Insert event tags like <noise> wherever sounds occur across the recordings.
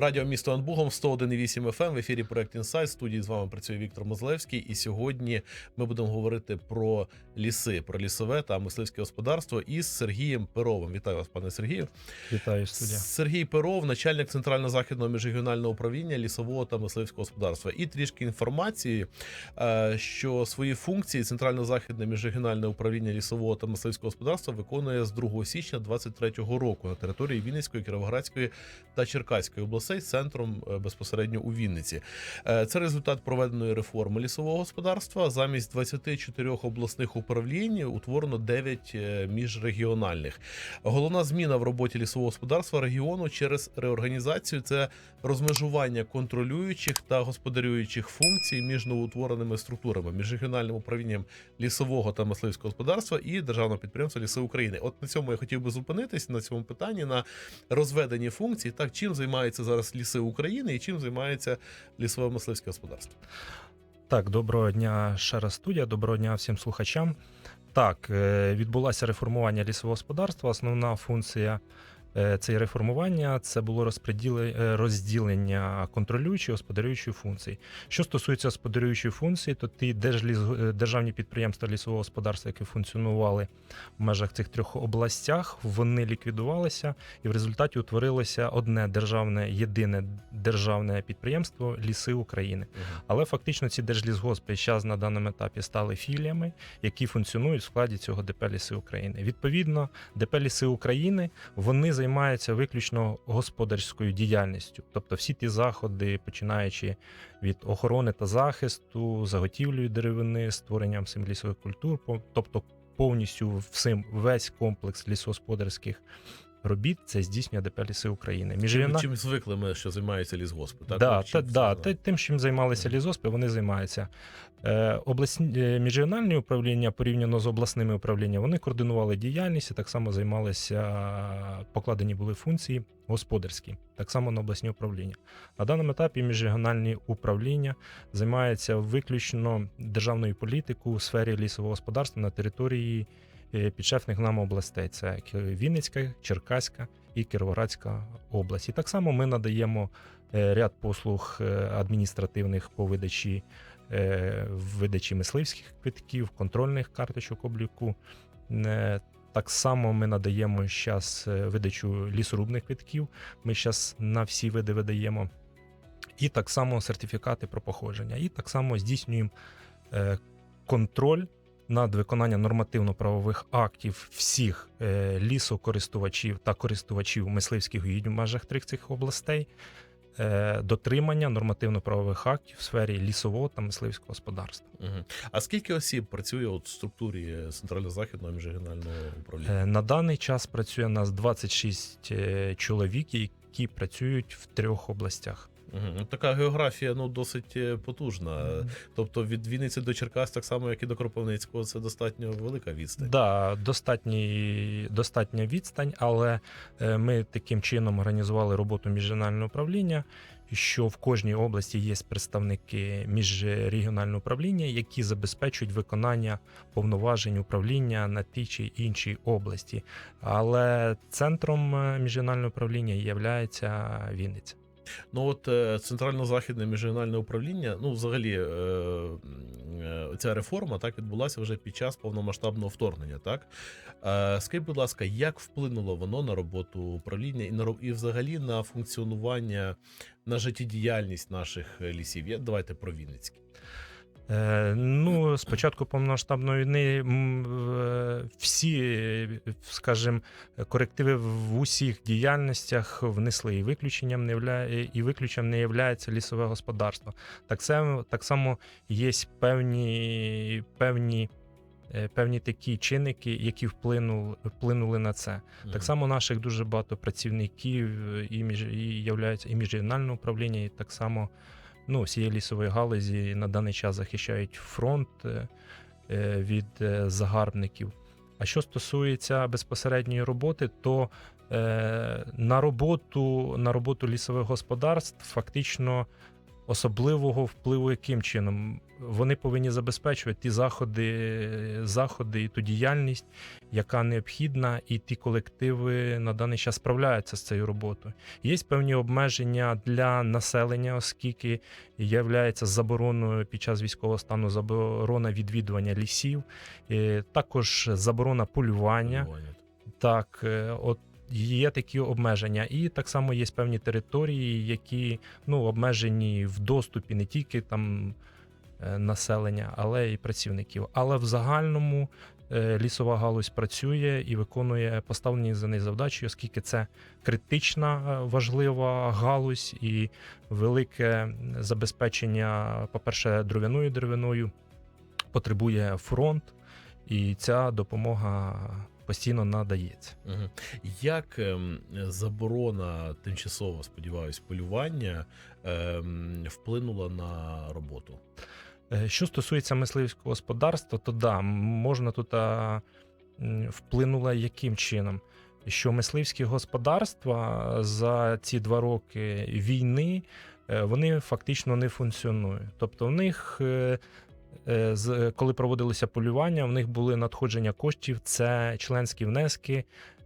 Радіо місто Анбугом 101,8 FM, в ефірі проект Інсайт. Студії з вами працює Віктор Мозлевський. І сьогодні ми будемо говорити про ліси, про лісове та мисливське господарство із Сергієм Перовим. Вітаю вас, пане Сергію. Вітаю студія. Сергій Перов, начальник центрально-західного міжрегіонального управління лісового та мисливського господарства. І трішки інформації, е, що свої функції центрально-західне міжрегіональне управління лісового та мисливського господарства виконує з 2 січня 2023 року на території Вінницької, Кіровоградської та Черкаської областей з центром е, безпосередньо у Вінниці. Е, Це результат проведеної реформи лісового господарства. Замість 24 обласних управлінь утворено 9 е, міжрегіональних. Головна зміна в роботі лісового господарства регіону через реорганізацію це розмежування контролюючих та господарюючих функцій між новоутвореними структурами міжрегіональним управлінням лісового та мисливського господарства і державного підприємства Ліси України. От на цьому я хотів би зупинитись на цьому питанні на розведенні функцій. Так чим займаються зараз ліси України і чим займається лісове мисливське господарство? Так, доброго дня раз студія. Доброго дня всім слухачам. Так, е, відбулося реформування лісового господарства. Основна функція е, цієї реформування це було е, розділення контролюючої господарюючої функції. Що стосується господарюючої функції, то ті е, державні підприємства лісового господарства, які функціонували в межах цих трьох областях, вони ліквідувалися, і в результаті утворилося одне державне єдине державне підприємство Ліси України. Але фактично ці держлісгоспи зараз на даному етапі стали філіями, які функціонують в складі цього ДП Ліси України. Відповідно, ДП Ліси України вони займаються виключно господарською діяльністю, тобто всі ті заходи, починаючи від охорони та захисту, заготівлею деревини, створенням лісових культур, тобто повністю всім весь комплекс лісогосподарських робіт це здійснює ДП Ліси України. Чим, Міжрегіональна- чим звикли ми, що займаються лісгоспи? Так, Да, чим та, да, та, тим, чим займалися лізоспи, вони займаються. Е, обласні, е, міжрегіональні управління порівняно з обласними управліннями, вони координували діяльність і так само займалися, покладені були функції господарські, так само на обласні управління. На даному етапі міжрегіональні управління займаються виключно державною політикою у сфері лісового господарства на території підшефних нам областей. Це Вінницька, Черкаська і Кіровоградська область. Так само ми надаємо е, ряд послуг е, адміністративних по видачі, е, видачі мисливських квитків, контрольних карточок обліку. Е, Так само ми надаємо зараз видачу лісорубних квитків. Ми зараз на всі види видаємо. І так само сертифікати про походження. І так само здійснюємо е, контроль над виконанням нормативно-правових актів всіх е, лісокористувачів та користувачів мисливських угідь в межах трьох цих областей, е, дотримання нормативно-правових актів в сфері лісового та мисливського господарства. Мгм. А скільки осіб працює от в структурі центрально-західного міжрегіонального управління? Е, На даний час працює у нас 26 е, чоловік, які працюють в трьох областях. Ну, Така географія ну досить е, потужна. Тобто від Вінниці до Черкас, так само як і до Кропивницького, це достатньо велика відстань. Да, достатній, достатня відстань, але е, ми таким чином організували роботу міжрегіонального управління, що в кожній області є представники міжрегіонального управління, які забезпечують виконання повноважень управління на тій чи іншій області. Але центром е, міжрегіонального управління є Вінниця. Ну от е, центрально-західне міжрегіональне управління, ну взагалі, е, е, ця реформа так відбулася вже під час повномасштабного вторгнення. Так скажіть, будь ласка, як вплинуло воно на роботу управління і на і взагалі на функціонування, на життєдіяльність наших лісів? Давайте про Вінницький. Е, ну, з початку повномасштабної війни всі, скажімо, корективи в усіх діяльностях внесли і виключенням не явля... і виключенням не є лісове господарство. Так само, так само є певні, певні, е, певні такі чинники, які вплинули, вплинули на це. Так само наших дуже багато працівників і між і являються і міжрегіональне управління, і так само ну, всієї лісової галузі на даний час захищають фронт е, е, від е, загарбників. А що стосується безпосередньої роботи, то на роботу на роботу лісових господарств фактично особливого впливу яким чином? Вони повинні забезпечувати ті заходи, заходи і ту діяльність, яка необхідна, і ті колективи на даний час справляються з цією роботою. Є певні обмеження для населення, оскільки є забороною під час військового стану заборона відвідування лісів, е, також заборона полювання. Так, е, от є такі обмеження, і так само є певні території, які ну, обмежені в доступі не тільки там е, населення, але й працівників. Але в загальному е, лісова галузь працює і виконує поставлені за неї завдачі, оскільки це критична е, важлива галузь і велике забезпечення, по-перше, дров'яною деревиною потребує фронт, і ця допомога постійно надається. Мгм. Як ем, заборона тимчасово, сподіваюсь, полювання ем, вплинула на роботу? Е, Що стосується мисливського господарства, то да, можна тут а, вплинула яким чином? Що мисливські господарства за ці два роки війни е, вони фактично не функціонують. Тобто, в них, е, коли проводилося полювання, в них були надходження коштів, це членські внески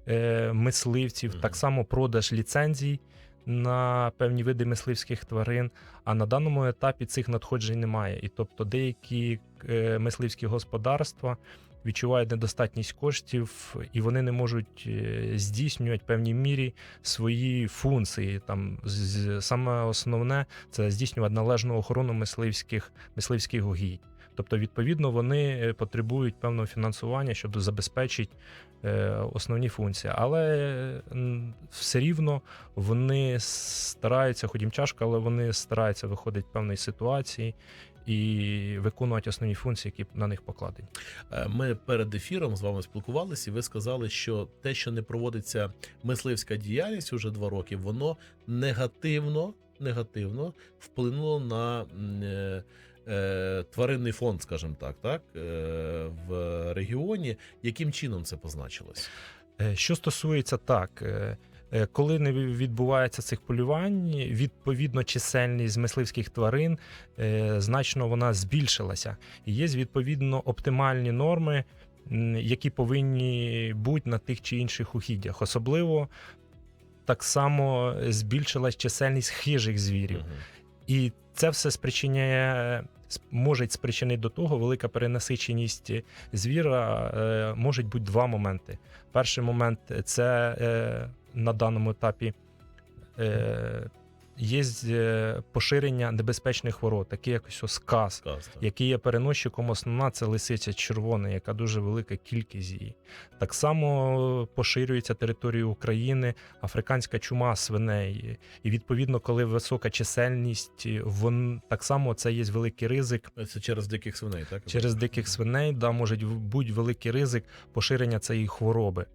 е, мисливців, так само продаж ліцензій на певні види мисливських тварин. А на даному етапі цих надходжень немає. І тобто деякі е, мисливські господарства відчувають недостатність коштів, і вони не можуть е, здійснювати в певній мірі свої функції. Там саме основне це здійснювати належну охорону мисливських мисливських угідь. Тобто, відповідно, вони е, потребують певного фінансування, щоб забезпечити е, основні функції. Але все рівно вони стараються, їм тяжко, але вони стараються виходити з певної ситуації і виконувати основні функції, які на них покладені. Е, Ми перед ефіром з вами спілкувалися, і ви сказали, що те, що не проводиться мисливська діяльність уже два роки, воно негативно, негативно вплинуло на е, тваринний фонд, скажімо так, так е, в регіоні. Яким чином це позначилось? Е, Що стосується так, е, е, коли не відбувається цих полювань, відповідно чисельність мисливських тварин значно вона збільшилася. І є відповідно оптимальні норми, які повинні бути на тих чи інших угіддях. Особливо так само збільшилась чисельність хижих звірів. Мгм. І це все спричиняє, може спричинити до того велика перенасиченість звіра. Е, можуть бути два моменти. Перший момент це е, на даному етапі е, є е, поширення небезпечних хвороб, такі як ось сказ, Сказ, який є переносчиком. Основна це лисиця червона, яка дуже велика кількість її. Так само поширюється територією України африканська чума свиней. І відповідно, коли висока чисельність, вон так само це є великий ризик. Це через диких свиней, так? Через диких свиней да, може бути великий ризик поширення цієї хвороби.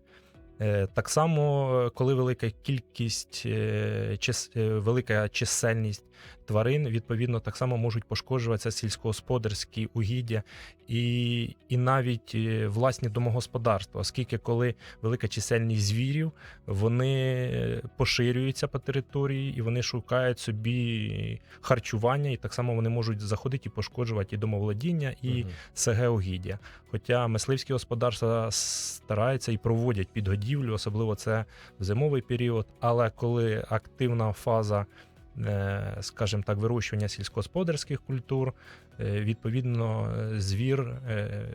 Е, Так само, е, коли велика кількість, е, велика чисельність тварин, відповідно, так само можуть пошкоджуватися сільськогосподарські угіддя і, і навіть е, власні домогосподарства, оскільки коли велика чисельність звірів, вони е, поширюються по території і вони шукають собі харчування, і так само вони можуть заходити і пошкоджувати і домоволодіння, і Мгм. СГ угіддя. Хоча мисливські господарства стараються і проводять підгодівлю, особливо це в зимовий період. Але коли активна фаза, скажімо так, вирощування сільськогосподарських культур, е, відповідно, е, звір, е,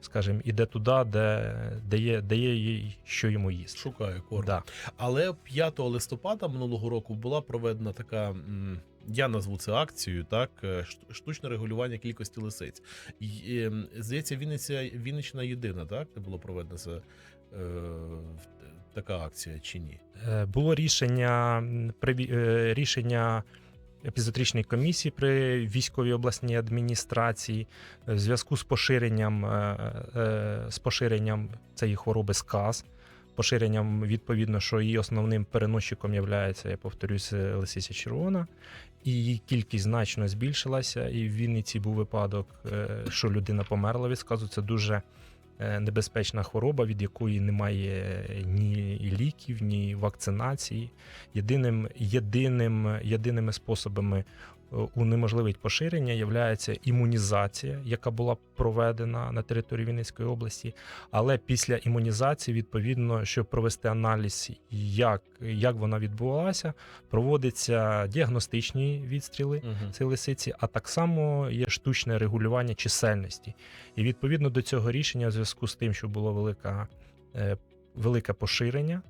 скажімо, іде туди, де, де, є, де є їй, що йому їсти. Шукає корм. Да. Але 5 листопада минулого року була проведена така. Я назву це акцією, так е, штучне регулювання кількості лисиць. І, ем, здається, Вінниця Вінниччина єдина, так де було проведена це, е, така акція чи ні? Е, Було рішення е, рішення епізотричної комісії при військовій обласній адміністрації в зв'язку з поширенням, е, з поширенням цієї хвороби сказ. Поширенням, відповідно, що її основним переносчиком є, я повторюсь, лисиця червона, і її кількість значно збільшилася. І в Вінниці був випадок, що людина померла від сказу. Це дуже небезпечна хвороба, від якої немає ні ліків, ні вакцинації. Єдиним, єдиним, єдиними способами унеможливить поширення, є імунізація, яка була проведена на території Вінницької області. Але після імунізації, відповідно, щоб провести аналіз, як, як вона відбувалася, проводяться діагностичні відстріли Мгм. цієї лисиці, а так само є штучне регулювання чисельності. І відповідно до цього рішення, в зв'язку з тим, що було велика, е, велике поширення,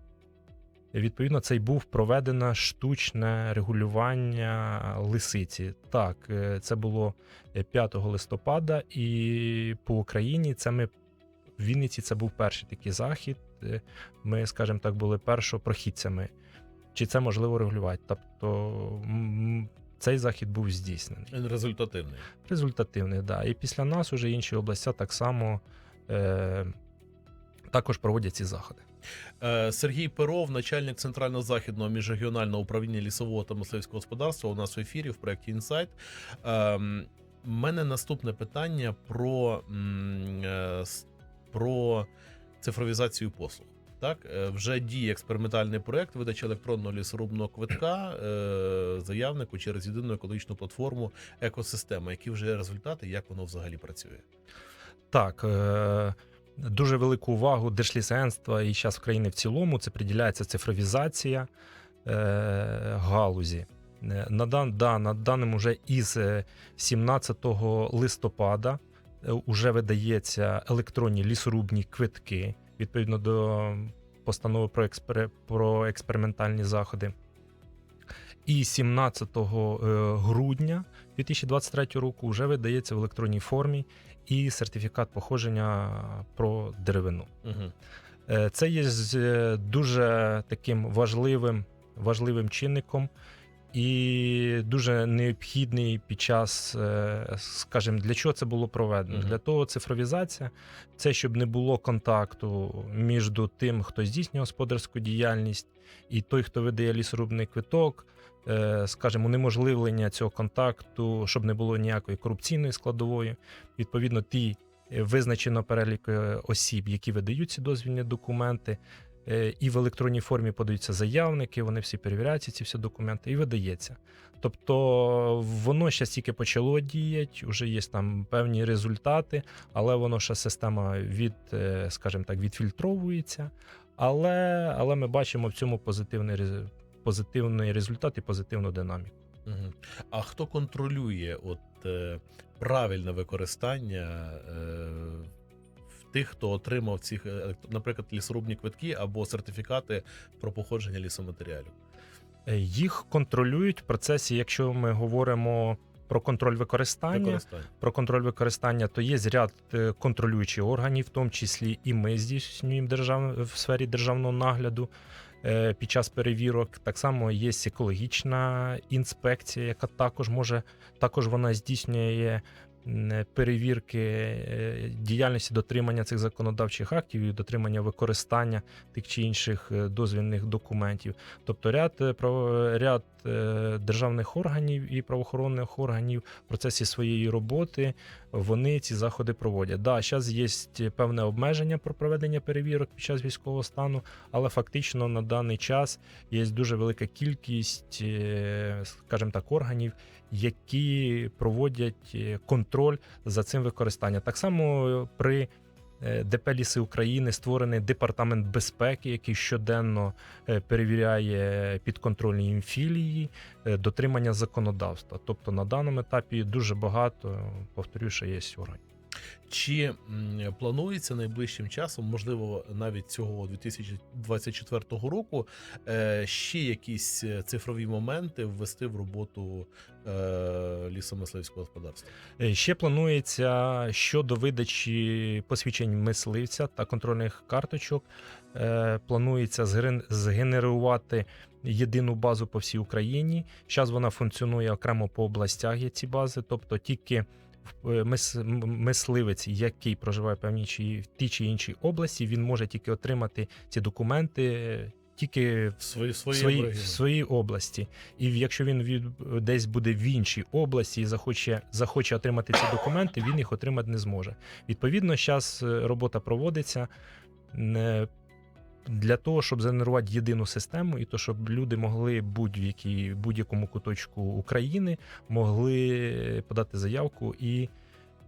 відповідно, це й був проведено штучне регулювання лисиці. Так, е, це було е, 5 листопада, і по Україні це ми в Вінниці це був перший такий захід. Е, Ми, скажімо так, були першопрохідцями. Чи це можливо регулювати? Тобто цей захід був здійснений. Результативний. Результативний, да. І після нас уже інші областя так само е, також проводять ці заходи. Е, Сергій Перов, начальник центрально-західного міжрегіонального управління лісового та мисливського господарства, у нас в ефірі в проєкті Інсайт. Ем, У мене наступне питання про, е, про цифровізацію послуг. Так, е, вже діє експериментальний проект видачі електронного лісорубного квитка заявнику через єдину екологічну платформу екосистема. Які вже результати, як воно взагалі працює? Так, е, дуже велику увагу держлісагентства і зараз в країні в цілому це приділяється цифровізація е, галузі. Е, На, дан, да, на вже із е, 17 листопада вже видається електронні лісорубні квитки відповідно до постанови про, експер, про експериментальні заходи. І 17 е, грудня 2023 року вже видається в електронній формі і сертифікат походження про деревину. Угу. Це є е, дуже таким важливим, важливим чинником і дуже необхідний під час, скажімо, для чого це було проведено? Мгм. Для того цифровізація це щоб не було контакту між тим, хто здійснює господарську діяльність, і той, хто видає лісорубний квиток. Е, Скажімо, унеможливлення цього контакту, щоб не було ніякої корупційної складової. Відповідно, ті е, визначено перелік е, осіб, які видають ці дозвільні документи, і в електронній формі подаються заявники, вони всі перевіряються, ці всі документи, і видається. Тобто воно ще тільки почало діяти, вже є там певні результати, але воно ще система від, скажімо так, відфільтровується. Але, але ми бачимо в цьому позитивний, позитивний результат і позитивну динаміку. А хто контролює от е, правильне використання е, тих, хто отримав ці, е, наприклад, лісорубні квитки або сертифікати про походження лісоматеріалів? Е, Їх контролюють в процесі, якщо ми говоримо про контроль використання. Використання. про контроль використання, то є ряд контролюючих органів, в тому числі і ми здійснюємо держав... в сфері державного нагляду під час перевірок. Так само є екологічна інспекція, яка також може також вона здійснює перевірки е, діяльності дотримання цих законодавчих актів і дотримання використання тих чи інших е, дозвільних документів. Тобто ряд, е, ряд державних органів і правоохоронних органів в процесі своєї роботи вони ці заходи проводять. Да, зараз є певне обмеження про проведення перевірок під час військового стану, але фактично на даний час є дуже велика кількість, скажімо так, органів, які проводять е, контроль за цим використанням. Так само при е, ДП Ліси України створений департамент безпеки, який щоденно е, перевіряє підконтрольні їм філії, е, дотримання законодавства. Тобто на даному етапі дуже багато, повторюю, що є органів. Чи планується найближчим часом, можливо, навіть цього 2024 року, е, ще якісь е, цифрові моменти ввести в роботу е, лісомисливського господарства? Ще планується щодо видачі посвідчень мисливця та контрольних карточок. Планується зген- згенерувати єдину базу по всій Україні. Зараз вона функціонує окремо по областях. Є ці бази, тобто тільки мис- м- мисливець, який проживає в певній чи в тій чи іншій області, він може тільки отримати ці документи. е, Тільки в свої, в свої, своїй, в своїй області. І якщо він від, десь буде в іншій області і захоче, захоче отримати ці документи, він їх отримати не зможе. Відповідно, зараз робота проводиться. Для того, щоб згенерувати єдину систему, і то, щоб люди могли будь-якій будь-якому куточку України могли подати заявку і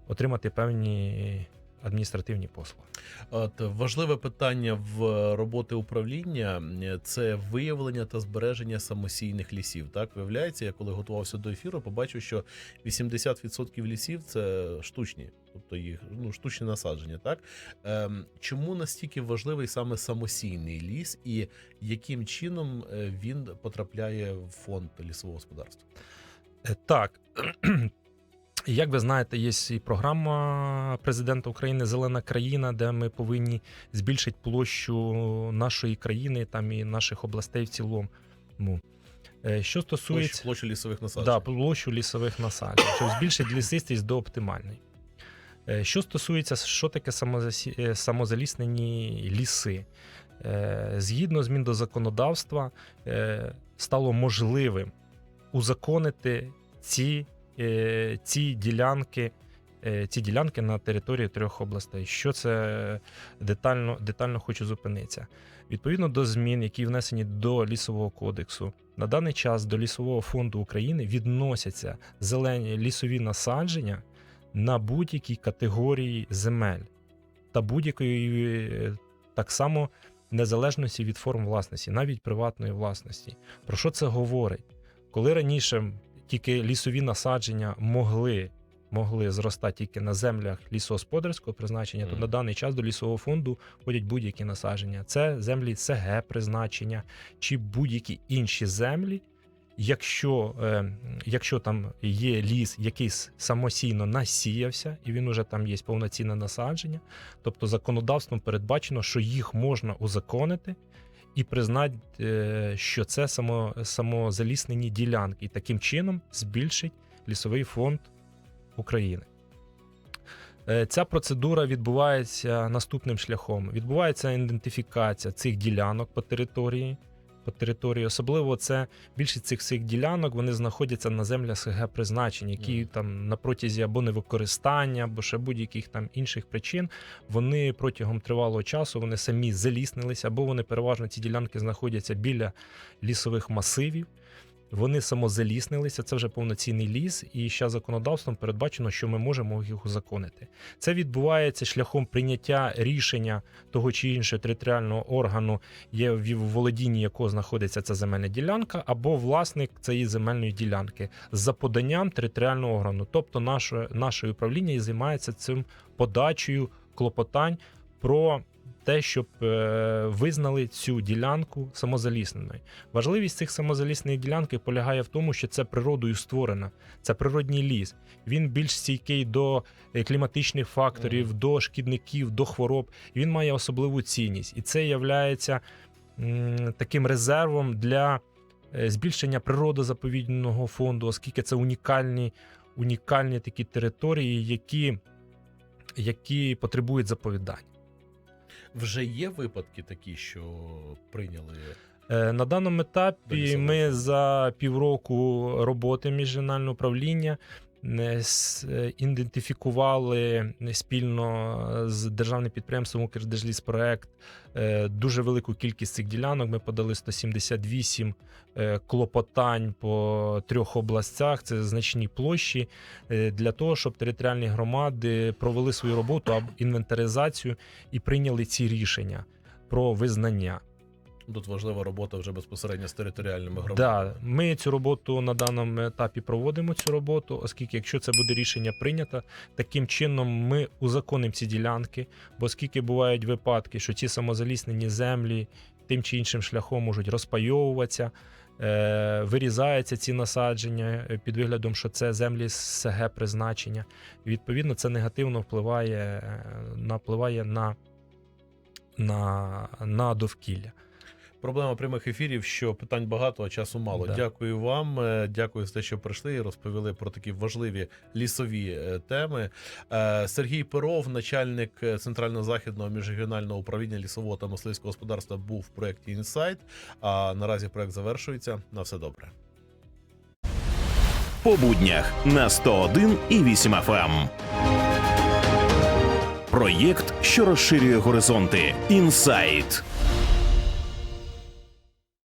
отримати певні адміністративні послуги. От важливе питання в роботи управління це виявлення та збереження самосійних лісів. Так виявляється, я коли готувався до ефіру, побачив, що 80% лісів це штучні, тобто їх ну штучні насадження. Так ем, чому настільки важливий саме самосійний ліс, і яким чином е, він потрапляє в фонд лісового господарства? Е, Так. <clears throat> Як ви знаєте, є і програма президента України Зелена країна, де ми повинні збільшити площу нашої країни там і наших областей в цілому. Е, Що стосується площу лісових насаджень. да, площу лісових насаджень, щоб збільшити лісистість до оптимальної. Е, Що стосується, що таке е, самозаліснені ліси, Е, згідно змін до законодавства, стало можливим узаконити ці, ці ділянки. Ці ділянки на території трьох областей. Що це детально, детально хочу зупинитися. Відповідно до змін, які внесені до лісового кодексу, на даний час до лісового фонду України відносяться зелені лісові насадження на будь-якій категорії земель та будь-якої е, так само незалежності від форм власності, навіть приватної власності. Про що це говорить? Коли раніше тільки лісові насадження могли. Могли зростати тільки на землях лісогосподарського призначення, то на даний час до лісового фонду входять будь-які насадження. Це землі СГ призначення чи будь-які інші землі. Якщо, е, якщо там є ліс, який самостійно насіявся, і він уже там є повноцінне насадження, тобто законодавством передбачено, що їх можна узаконити і признати, е, що це само, самозаліснені ділянки, і таким чином збільшить лісовий фонд України. Е, Ця процедура відбувається наступним шляхом: відбувається ідентифікація цих ділянок по території. По території, особливо це більшість цих всіх ділянок вони знаходяться на землях СГ призначень, які mm. там на протязі або невикористання, або ще будь-яких там інших причин вони протягом тривалого часу вони самі заліснилися, або вони переважно ці ділянки знаходяться біля лісових масивів. Вони самозаліснилися, це вже повноцінний ліс, і ще законодавством передбачено, що ми можемо їх узаконити. Це відбувається шляхом прийняття рішення того чи іншого територіального органу, є в володінні якого знаходиться ця земельна ділянка, або власник цієї земельної ділянки за поданням територіального органу. Тобто, наше, наше управління і займається цим подачею клопотань про те, щоб е, визнали цю ділянку самозалісненою. Важливість цих самозалісних ділянок полягає в тому, що це природою створено, це природній ліс. Він більш стійкий до е, кліматичних факторів, Мгм. до шкідників, до хвороб. Він має особливу цінність, і це є таким резервом для е, збільшення природозаповідного фонду, оскільки це унікальні, унікальні такі території, які, які потребують заповідань. Вже є випадки такі, що прийняли? Е, На даному етапі ми за півроку роботи міжрегіонального управління ідентифікували спільно з державним підприємством Укрдержліспроект е, дуже велику кількість цих ділянок. Ми подали 178 е, клопотань по трьох областях. Це значні площі е, для того, щоб територіальні громади провели свою роботу або інвентаризацію і прийняли ці рішення про визнання. Тут важлива робота вже безпосередньо з територіальними Да, ми цю роботу на даному етапі проводимо цю роботу, оскільки, якщо це буде рішення прийнято, таким чином ми узаконимо ці ділянки. Бо оскільки бувають випадки, що ці самозаліснені землі тим чи іншим шляхом можуть розпайовуватися, е, вирізаються ці насадження е, під виглядом, що це землі СГ призначення. Відповідно, це негативно впливає, е, на, впливає на, на, на довкілля. Проблема прямих ефірів, що питань багато, а часу мало. Да. Дякую вам. е, Дякую за те, що прийшли і розповіли про такі важливі лісові е, теми. Е, Сергій Перов, начальник центрально-західного міжрегіонального управління лісового та мисливського господарства, був в проєкті Інсайт. А наразі проект завершується. На все добре. по буднях на 101 і 8 FM. Проєкт, що розширює горизонти. Інсайт.